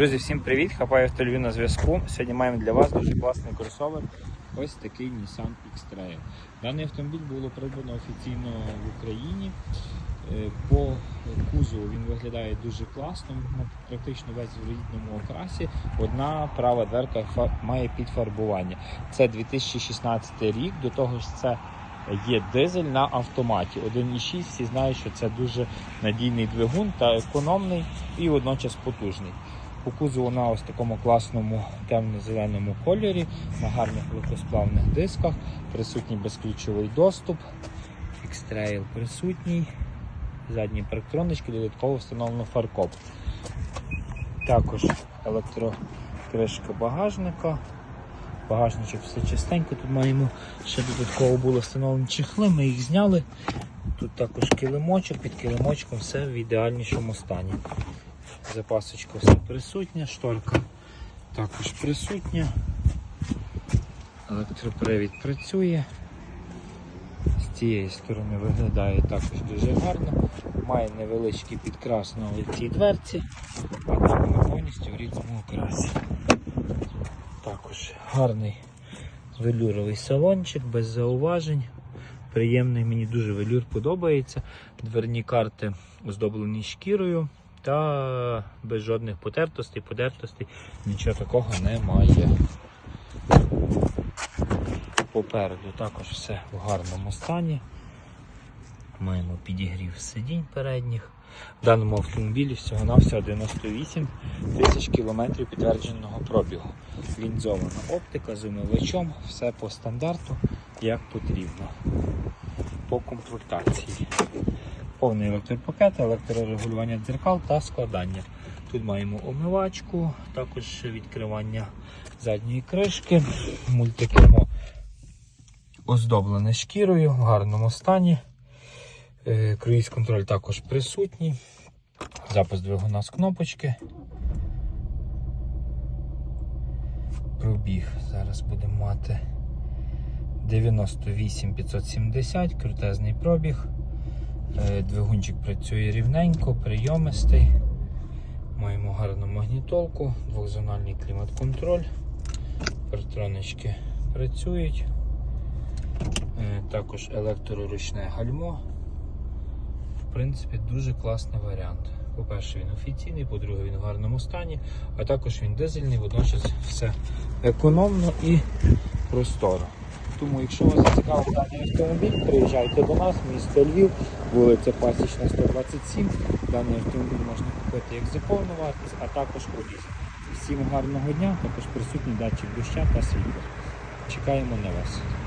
Друзі, всім привіт! Хапаю автолюбі на зв'язку. Сьогодні маємо для вас дуже класний кросовер. Ось такий Nissan X-Trail. Даний автомобіль було придбано офіційно в Україні. Е, По кузову він виглядає дуже класно, практично весь в рідному окрасі. Одна права дверка має підфарбування. Це 2016 рік. До того ж, це є дизель на автоматі. 1.6. Всі знають, що це дуже надійний двигун та економний і водночас потужний. По кузову на ось такому класному темно-зеленому кольорі, на гарних легкосплавних дисках, присутній безключовий доступ, X-Trail присутній, задні парктронички, додатково встановлено фаркоп. Також електрокришка багажника. Багажничок все чистенько. Тут маємо ще додатково було встановлені чехли, ми їх зняли. Тут також килимочок, під килимочком все в ідеальнішому стані. Запасочка все присутня, шторка також присутня. Електропривід працює. З цієї сторони виглядає також дуже гарно. Має невеличкий підкрас на цій дверці, а так вона повністю в рідному окрасі. Також гарний велюровий салончик без зауважень. Приємний, мені дуже велюр подобається. Дверні карти оздоблені шкірою та без жодних потертостей, подертостей, нічого такого немає. Попереду також все в гарному стані. Маємо підігрів сидінь передніх. В даному автомобілі всього-навсього 98 тисяч кілометрів підтвердженого пробігу. Лінзована оптика з умивачом, все по стандарту, як потрібно. По комплектації. Повний електропакет, електрорегулювання дзеркал та складання. Тут маємо омивачку, також відкривання задньої кришки, мультикермо оздоблене шкірою в гарному стані. Е, Круїз контроль також присутній. Запис двигуна з кнопочки. Пробіг зараз будемо мати 98 570, крутезний пробіг. Е, Двигунчик працює рівненько, прийомистий. Маємо гарну магнітолку, двохзональний клімат-контроль. Партронички працюють. Е, Також електроручне гальмо. В принципі, дуже класний варіант. По-перше, він офіційний, по-друге, він в гарному стані, а також він дизельний, водночас все економно і просторо. Тому, якщо вас зацікавив даний автомобіль, приїжджайте до нас, місто Львів, вулиця Пасічна 127. Даний автомобіль можна купити як за вартість, а також поліз. Всім гарного дня, також присутній датчик доща та світла. Чекаємо на вас.